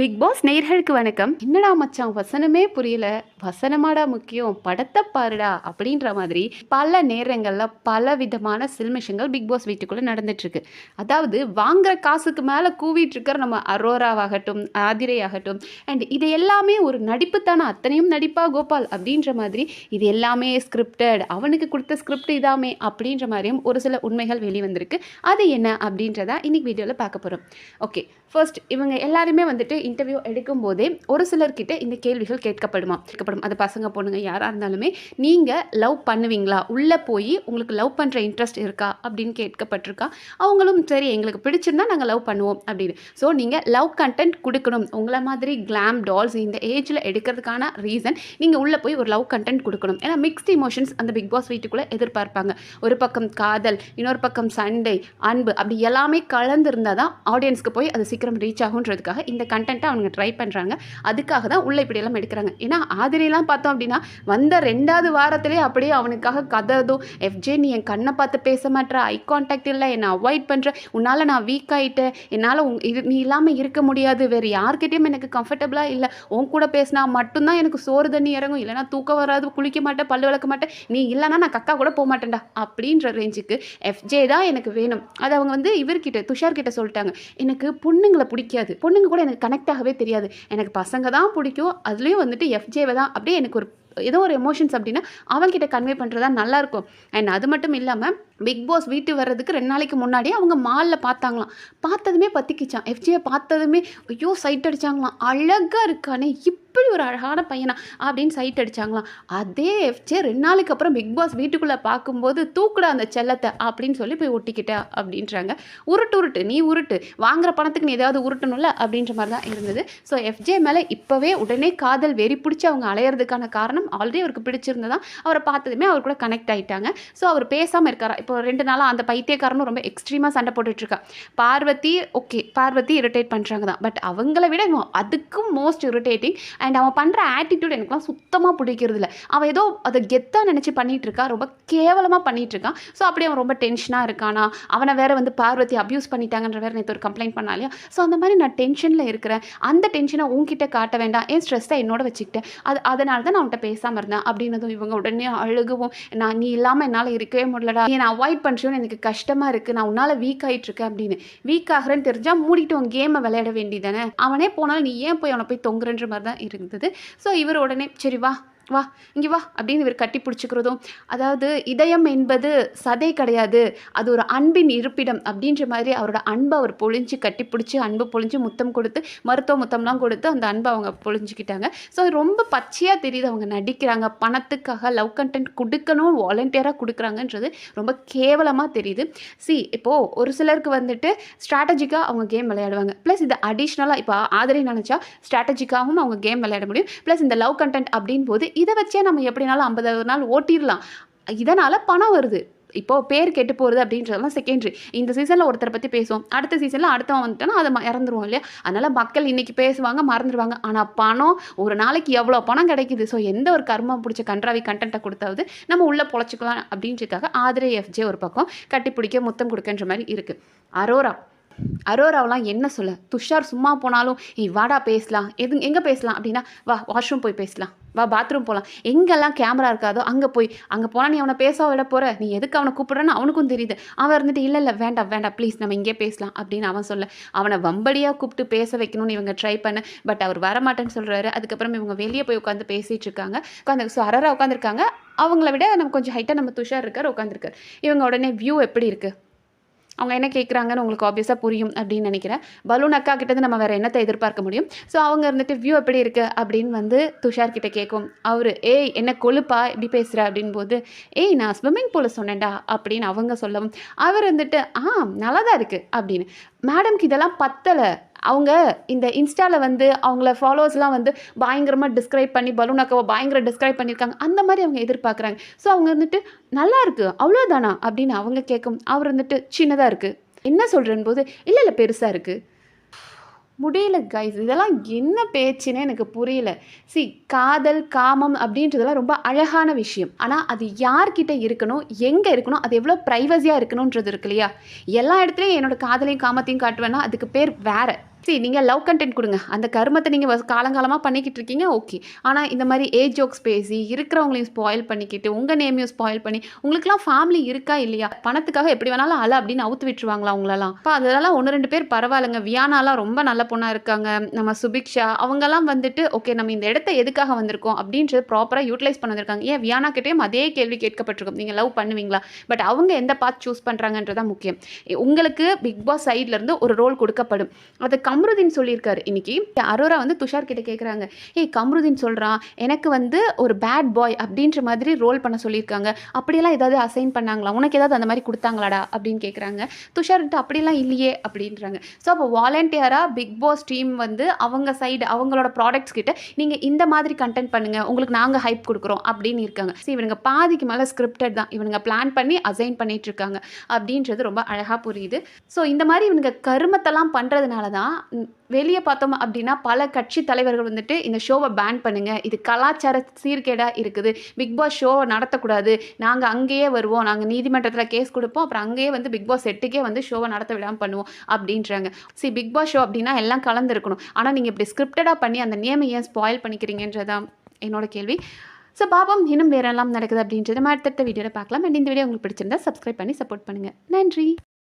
Big pass நேர்களுக்கு வணக்கம். என்னடா மச்சான் வசனமே புரியல. வசனமாடா முக்கியம் படத்தை பாருடா அப்படின்ற மாதிரி பல நேரங்களில் பல விதமான சில்மிஷங்கள் பிக் பாஸ் வீட்டுக்குள்ளே நடந்துட்டுருக்கு. அதாவது வாங்குற காசுக்கு மேலே கூவிட்டு இருக்கிற நம்ம அரோராவாகட்டும் ஆதிரை ஆகட்டும் அண்ட் இது எல்லாமே ஒரு நடிப்பு தானே அத்தனையும் நடிப்பா கோபால் அப்படின்ற மாதிரி இது எல்லாமே ஸ்கிரிப்டட் அவனுக்கு கொடுத்த ஸ்கிரிப்ட் இதாமே அப்படின்ற மாதிரியும் ஒரு சில உண்மைகள் வெளிவந்திருக்கு. அது என்ன அப்படின்றத இன்னைக்கு வீடியோவில் பார்க்க போகிறோம் ஓகே ஃபர்ஸ்ட் இவங்க எல்லாருமே வந்துட்டு இன்டர்வியூ எடுக்கும் போதே ஒரு சிலர்கிட்ட இந்த கேள்விகள் கேட்கப்படுமா? கேட்கப்படும். அது பசங்க பொண்ணுங்க யாராக இருந்தாலுமே நீங்கள் லவ் பண்ணுவீங்களா? உள்ளே போய் உங்களுக்கு லவ் பண்ணுற இன்ட்ரெஸ்ட் இருக்கா? அப்படின்னு கேட்கப்பட்டிருக்கா. அவங்களும் சரி எங்களுக்கு பிடிச்சிருந்தா நாங்கள் லவ் பண்ணுவோம் அப்படின்னு. ஸோ நீங்கள் லவ் கண்டென்ட் கொடுக்கணும். உங்களை மாதிரி கிளாம் டால்ஸ் இந்த ஏஜில் எடுக்கிறதுக்கான ரீசன் நீங்கள் உள்ளே போய் ஒரு லவ் கண்டென்ட் கொடுக்கணும். ஏன்னா மிக்ஸ்ட் இமோஷன்ஸ் அந்த பிக் பாஸ் வீட்டுக்குள்ளே எதிர்பார்ப்பாங்க. ஒரு பக்கம் காதல் இன்னொரு பக்கம் சண்டை அன்பு அப்படி எல்லாமே கலந்து இருந்தால் தான் ஆடியன்ஸ்க்கு போய் அது சீக்கிரம் ரீச் ஆகுன்றதுக்காக இந்த கண்டென்ட் கண்டென்ட்டை அவங்க ட்ரை பண்ணுறாங்க அதுக்காக தான் உள்ளே இப்படியெல்லாம் எடுக்கிறாங்க. ஏன்னா ஆதிரியெல்லாம் பார்த்தோம் அப்படின்னா வந்த ரெண்டாவது வாரத்திலே அப்படியே அவனுக்காக கதறதும் எஃப்ஜே நீ என் கண்ணை பார்த்து பேச மாட்டேற ஐ கான்டாக்ட் இல்லை. என்னை அவாய்ட் பண்ணுற உன்னால் நான் வீக் ஆகிட்டேன் என்னால் உங் இது நீ இல்லாமல் இருக்க முடியாது. வேறு யார்கிட்டையும் எனக்கு கம்ஃபர்டபுளாக இல்லை. உன் கூட பேசினா மட்டும்தான் எனக்கு சோறு தண்ணி இறங்கும். இல்லைனா தூக்கம் வராது குளிக்க மாட்டேன் பல்லு விளக்க மாட்டேன். நீ இல்லைனா நான் கக்கா கூட போக மாட்டேன்டா. அப்படின்ற ரேஞ்சுக்கு எஃப்ஜே தான் எனக்கு வேணும். அது அவங்க வந்து இவர்கிட்ட துஷார்கிட்ட சொல்லிட்டாங்க. எனக்கு பொண்ணுங்களை பிடிக்காது. பொண்ணுங்க கூட எனக்கு கனெக்ட் கனெக்டாகவே தெரியாது. எனக்கு பசங்க தான் பிடிக்கும். அதுலேயும் வந்துட்டு எஃப்ஜேவை தான். அப்படியே எனக்கு ஒரு ஏதோ ஒரு எமோஷன்ஸ் அப்படின்னா அவன்கிட்ட கன்வே பண்ணுறதா நல்லாயிருக்கும் அண்ட் அது மட்டும் இல்லாமல் பிக் பாஸ் வீட்டு வர்றதுக்கு ரெண்டு நாளைக்கு முன்னாடியே அவங்க மாலில் பார்த்தாங்களாம். பார்த்ததுமே பத்திக்கிச்சான் எஃப்ஜியை பார்த்ததுமே ஐயோ சைட் அடிச்சாங்களாம். அழகாக இருக்கானே. இப்படி ஒரு அழகான பையனா அப்படின்னு சைட் அடிச்சாங்களாம். அதே எஃப்ஜே ரெண்டு நாளைக்கு அப்புறம் பிக் பாஸ் வீட்டுக்குள்ளே பார்க்கும்போது தூக்குடா அந்த செல்லத்தை அப்படின்னு சொல்லி போய் ஒட்டிக்கிட்ட அப்படின்றாங்க. உருட்டு உருட்டு நீ உருட்டு வாங்குற பணத்துக்கு நீ ஏதாவது உருட்டணும்ல அப்படின்ற மாதிரி தான் இருந்தது. ஸோ எஃப்ஜே மேலே இப்போவே உடனே காதல் வெறி பிடிச்சி அவங்க அலையிறதுக்கான காரணம் ஆல்ரெடி அவருக்கு பிடிச்சிருந்ததா அவரை பார்த்ததுமே அவர் கூட கனெக்ட் ஆகிட்டாங்க ஸோ அவர் பேசாமல் இருக்காரா? இப்போ ரெண்டு நாளாக அந்த பைத்தியக்காரனும் ரொம்ப எக்ஸ்ட்ரீமாக சண்டை போட்டுட்ருக்கா பார்வதி ஓகே பார்வதி இரிட்டேட் பண்ணுறாங்க தான் பட் அவங்கள விட அதுக்கும் மோஸ்ட் இரிட்டேட்டிங் அண்ட் அவன் பண்ணுற ஆட்டிடியூட் எனக்குலாம் சுத்தமாக பிடிக்கிறது இல்லை அவன் ஏதோ அதை கெத்தாக நினச்சி பண்ணிட்டு ரொம்ப கேவலமாக பண்ணிகிட்ருக்கான் இருக்கான் ஸோ அப்படி அவன் ரொம்ப டென்ஷனாக இருக்கானா? அவனை வேறு வந்து பார்வதி அப்யூஸ் பண்ணிட்டாங்கன்ற வேற நேற்று ஒரு கம்ப்ளைண்ட் பண்ணாலையா ஸோ அந்த மாதிரி நான் டென்ஷனில் இருக்கிறேன். அந்த டென்ஷனை உங்ககிட்ட காட்ட வேண்டாம். என் ஸ்ட்ரெஸ்ஸை என்னோட வச்சுக்கிட்டேன். அது அதனால தான் நான் அவன்கிட்ட பேசாமல் இருந்தேன். அப்படின்னதும் இவங்க உடனே அழுகவும் நான் நீ இல்லாமல் என்னால் இருக்கவே முடியலடா. நீ நான் அவாய்ட் பண்ணுறேன்னு எனக்கு கஷ்டமாக இருக்குது நான் உன்னால் வீக் ஆகிட்டுருக்கேன் அப்படின்னு. வீக் ஆகிறேன்னு தெரிஞ்சால் மூடிட்டு உன் கேமை விளையாட வேண்டியதானே அவனே போனாலும் நீ ஏன் போய் அவனை போய் தொங்குறன்ற மாதிரி தான் இருந்தது. ஸோ இவர் உடனே சரி வா வா இங்கே வா அப்படின்னு இவர் கட்டி பிடிச்சிக்கிறதும் அதாவது இதயம் என்பது சதை கிடையாது அது ஒரு அன்பின் இருப்பிடம் அப்படின்ற மாதிரி அவரோட அன்பை அவர் பொழிஞ்சு கட்டி பிடிச்சி அன்பு பொழிஞ்சு முத்தம் கொடுத்து மருத்துவ முத்தம்லாம் கொடுத்து அந்த அன்பை அவங்க பொழிஞ்சுக்கிட்டாங்க. ஸோ ரொம்ப பச்சையாக தெரியுது அவங்க நடிக்கிறாங்க பணத்துக்காக லவ் கண்டென்ட் கொடுக்கணும் வாலண்டியராக கொடுக்குறாங்கன்றது ரொம்ப கேவலமாக தெரியுது. சி இப்போது ஒரு சிலருக்கு வந்துட்டு ஸ்ட்ராட்டஜிக்காக அவங்க கேம் விளையாடுவாங்க. ப்ளஸ் இது அடிஷ்னலாக இப்போ ஆதரை நினச்சா ஸ்ட்ராட்டஜிக்காகவும் அவங்க கேம் விளையாட முடியும். ப்ளஸ் இந்த லவ் கண்டென்ட் அப்படின் போது இதை வச்சே நம்ம எப்படினாலும் ஐம்பது நாள் ஓட்டிடலாம். இதனால் பணம் வருது. இப்போது பேர் கெட்டு போகிறது அப்படின்றதெல்லாம் செகண்டரி இந்த சீசனில் ஒருத்தரை பற்றி பேசுவோம். அடுத்த சீசனில் அடுத்தவன் வந்துட்டோன்னா அதை இறந்துருவோம் இல்லையா? அதனால் மக்கள் இன்றைக்கி பேசுவாங்க மறந்துடுவாங்க ஆனால் பணம் ஒரு நாளைக்கு எவ்வளோ பணம் கிடைக்குது? ஸோ எந்த ஒரு கர்மம் பிடிச்ச கன்றாவி கண்டென்ட்டை கொடுத்தாவது நம்ம உள்ளே பொழைச்சிக்கலாம் அப்படின்றதுக்காக ஆதிரை எஃப்ஜே ஒரு பக்கம் கட்டி பிடிக்க முத்தம் கொடுக்கன்ற மாதிரி இருக்குது அரோரா அரோராவெலாம் என்ன சொல்ல? துஷார் சும்மா போனாலும் ஏய் வாடா பேசலாம். எது எங்கே பேசலாம்? அப்படின்னா வா வாஷ்ரூம் போய் பேசலாம். வா பாத்ரூம் போகலாம் எங்கெல்லாம் கேமரா இருக்காதோ அங்கே போய் அங்கே போனால் நீ அவனை பேச விட போகிற நீ எதுக்கு அவனை கூப்பிடுறன்னு அவனுக்கும் தெரியுது. அவன் இருந்துட்டு இல்லை இல்லை வேண்டாம் வேண்டாம் ப்ளீஸ் நம்ம இங்கே பேசலாம். அப்படின்னு அவன் சொல்ல. அவனை வம்படியாக கூப்பிட்டு பேச வைக்கணும்னு இவங்க ட்ரை பண்ண. பட் அவர் வரமாட்டேன்னு சொல்கிறாரு அதுக்கப்புறம் இவங்க வெளியே போய் உட்காந்து பேசிகிட்டு இருக்காங்க. உட்காந்து ஸோ அரரா உட்காந்துருக்காங்க அவங்கள விட நம்ம கொஞ்சம் ஹைட்டாக நம்ம துஷார் இருக்கார் உட்காந்துருக்கார் இவங்க உடனே வியூ எப்படி இருக்குது அவங்க என்ன கேட்குறாங்கன்னு உங்களுக்கு ஆப்வியஸாக புரியும் அப்படின்னு நினைக்கிறேன். பலூன் அக்கா கிட்டேருந்து நம்ம வேறு என்னத்தை எதிர்பார்க்க முடியும்? ஸோ அவங்க இருந்துட்டு வியூ எப்படி இருக்குது அப்படின்னு வந்து துஷார் கிட்டே கேட்கும் அவர் ஏய் என்ன கொழுப்பா? இப்படி பேசுகிற அப்படின்னு போது ஏய் நான் ஸ்விம்மிங் பூலில் சொன்னேன்டா அப்படின்னு அவங்க சொல்லவும். அவர் வந்துட்டு ஆ நல்லா தான் இருக்குது அப்படின்னு. மேடம்க்கு இதெல்லாம் பத்தலை. அவங்க இந்த இன்ஸ்டாவில் வந்து அவங்கள ஃபாலோவர்ஸ்லாம் வந்து பயங்கரமாக டிஸ்கிரைப் பண்ணி பலூன் அக்காவை பயங்கர டிஸ்கிரைப் பண்ணியிருக்காங்க அந்த மாதிரி அவங்க எதிர்பார்க்குறாங்க. ஸோ அவங்க வந்துட்டு நல்லா இருக்குது அவ்வளோதானா அப்படின்னு அவங்க கேட்கும் அவர் வந்துட்டு சின்னதாக இருக்குது என்ன சொல்கிறேன் போது? இல்லை இல்லை பெருசாக இருக்குது முடியல கைஸ் இதெல்லாம் என்ன பேச்சுனே எனக்கு புரியல. சி காதல் காமம் அப்படின்றதெல்லாம் ரொம்ப அழகான விஷயம். ஆனால் அது யார்கிட்ட இருக்கணும் எங்கே இருக்கணும் அது எவ்வளோ ப்ரைவசியாக இருக்கணுன்றது இருக்கு இல்லையா? எல்லா இடத்துலையும் என்னோடய காதலையும் காமத்தையும் காட்டுவேன்னா அதுக்கு பேர் வேறு. சரி நீங்கள் லவ் கண்டென்ட் கொடுங்க. அந்த கருமத்தை நீங்கள் காலங்காலமாக பண்ணிக்கிட்டு இருக்கீங்க ஓகே ஆனால் இந்த மாதிரி ஏஜ் ஜோக்ஸ் பேசி இருக்கிறவங்களையும் ஸ்பாயில் பண்ணிக்கிட்டு உங்கள் நேமையும் ஸ்பாயில் பண்ணி உங்களுக்குலாம் ஃபேமிலி இருக்கா இல்லையா? பணத்துக்காக எப்படி வேணாலும் அல அப்படின்னு அவுத்து விட்டுருவாங்களா அவங்களெல்லாம் இப்போ அதெல்லாம் ஒன்று ரெண்டு பேர் பரவாயில்லைங்க. வியானாலாம் ரொம்ப நல்ல பொண்ணாக இருக்காங்க. நம்ம சுபிக்ஷா அவங்கெல்லாம் வந்துட்டு ஓகே நம்ம இந்த இடத்த எதுக்காக வந்திருக்கோம் அப்படின்றது ப்ராப்பராக யூட்டிலைஸ் பண்ண வந்திருக்காங்க ஏன் வியானா கிட்டேயும் அதே கேள்வி கேட்கப்பட்டிருக்கும். நீங்கள் லவ் பண்ணுவீங்களா? பட் அவங்க எந்த பாத் சூஸ் பண்ணுறாங்கன்றதான் முக்கியம். உங்களுக்கு பிக் பாஸ் சைட்லேருந்து ஒரு ரோல் கொடுக்கப்படும். அது கம்ருதீன் சொல்லியிருக்காரு. இன்னைக்கு அரோரா வந்து துஷார் கிட்ட கேட்குறாங்க ஏய் கம்ருதீன் சொல்கிறான் எனக்கு வந்து ஒரு பேட் பாய் அப்படின்ற மாதிரி ரோல் பண்ண சொல்லியிருக்காங்க. அப்படியெல்லாம் ஏதாவது அசைன் பண்ணாங்களா? உனக்கு ஏதாவது அந்த மாதிரி கொடுத்தாங்களாடா? அப்படின்னு கேட்குறாங்க துஷார்கிட்ட அப்படிலாம் இல்லையே அப்படின்றாங்க. ஸோ அப்போ வாலண்டியராக பிக் பாஸ் டீம் வந்து அவங்க சைடு அவங்களோட ப்ராடக்ட்ஸ் கிட்ட நீங்கள் இந்த மாதிரி கண்டென்ட் பண்ணுங்கள் உங்களுக்கு நாங்கள் ஹைப் கொடுக்குறோம் அப்படின்னு இருக்காங்க. ஸோ இவனுங்க பாதிக்கு மேலே ஸ்கிரிப்டட் தான். இவனுங்க பிளான் பண்ணி அசைன் பண்ணிட்டு இருக்காங்க. அப்படின்றது ரொம்ப அழகாக புரியுது. ஸோ இந்த மாதிரி இவனுங்க கருமத்தெல்லாம் பண்ணுறதுனால தான் வெளியே பார்த்தோம் அப்படின்னா பல கட்சி தலைவர்கள் வந்துட்டு இந்த ஷோவை பேன் பண்ணுங்கள் இது கலாச்சார சீர்கேடாக இருக்குது. பிக் பாஸ் ஷோவை நடத்தக்கூடாது. நாங்கள் அங்கேயே வருவோம். நாங்கள் நீதிமன்றத்தில் கேஸ் கொடுப்போம். அப்புறம் அங்கேயே வந்து பிக் பாஸ் செட்டுக்கே வந்து ஷோவை நடத்த விடாமல் பண்ணுவோம் அப்படின்றாங்க. சரி பிக் பாஸ் ஷோ அப்படின்னா எல்லாம் கலந்துருக்கணும். ஆனால் நீங்கள் இப்படி ஸ்கிரிப்டடாக பண்ணி அந்த நேமை ஏன் ஸ்பாயில் பண்ணிக்கிறீங்கன்றதான் என்னோட கேள்வி. ஸோ பாபம் இன்னும் வேறெல்லாம் நடக்குது அப்படின்றத அடுத்தடுத்த வீடியோவில் பார்க்கலாம். அண்ட் இந்த வீடியோ உங்களுக்கு பிடிச்சிருந்தா சப்ஸ்கிரைப் பண்ணி சப்போர்ட் பண்ணுங்கள் நன்றி.